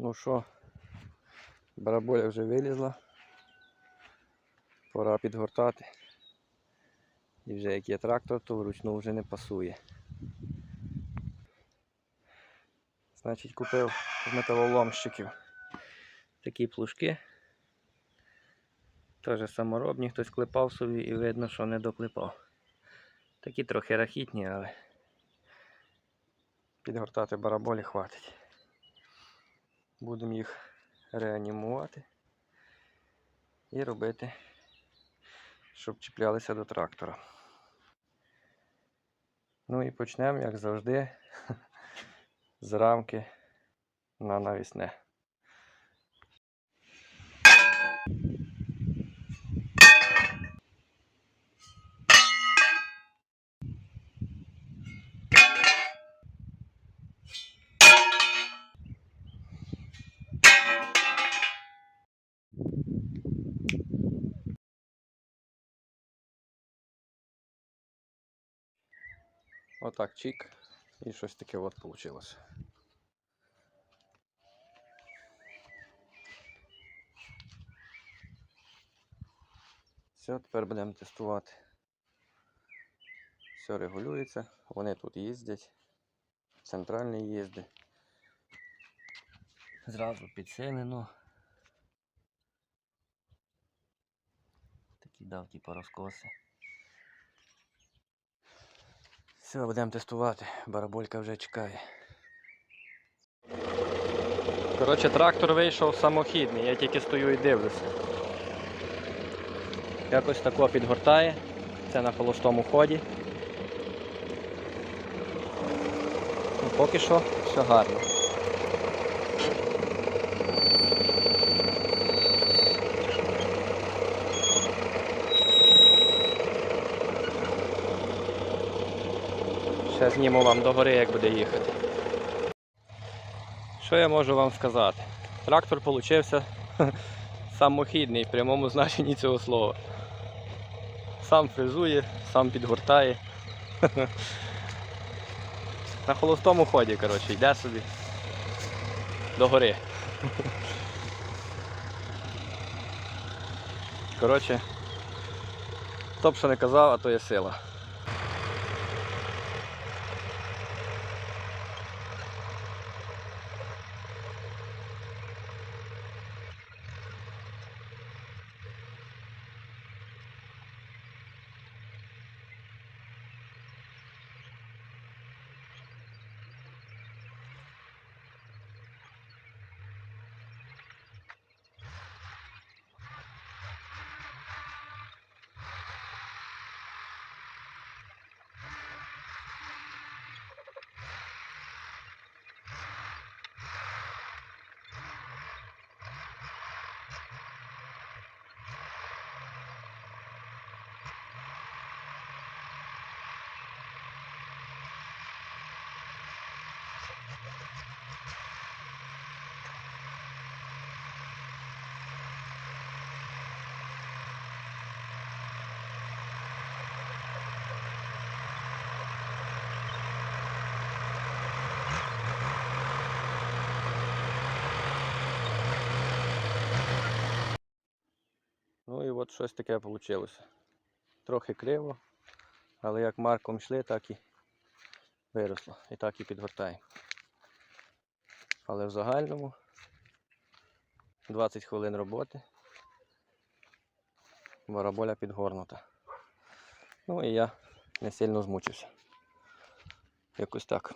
Ну що, бараболя вже вилізла. Пора підгортати. І вже як є трактор, то вручну вже не пасує. Значить, купив з металоломщиків такі плужки. Теж саморобні, хтось клепав собі і видно, що не доклепав. Такі трохи рахітні, але підгортати бараболі хватить. Будемо їх реанімувати і робити, щоб чіплялися до трактора. Ну і почнемо, як завжди, з рамки на навісне. Отак чик. І щось таке от вийшло. Все, тепер будемо тестувати. Все регулюється. Вони тут їздять. Центральний їзди. Зразу підсилено. Такі дав типу розкоси. Все, будемо тестувати. Бараболька вже чекає. Коротше, трактор вийшов самохідний, я тільки стою і дивлюся. Якось тако підгортає. Це на холостому ході. Ну, поки що все гарно. Ще зніму вам догори, як буде їхати. Що я можу вам сказати? Трактор получився самохідний в прямому значенні цього слова. Сам фрезує, сам підгортає. На холостому ході, коротше, йде собі до гори. Коротше, хто б що не казав, а то є сила. Ну і от щось таке вийшло. Трохи криво, але як марком йшли, так і виросло. І так і підгортаємо. Але в загальному 20 хвилин роботи. Бараболя підгорнута. Ну і я не сильно змучився. Якось так.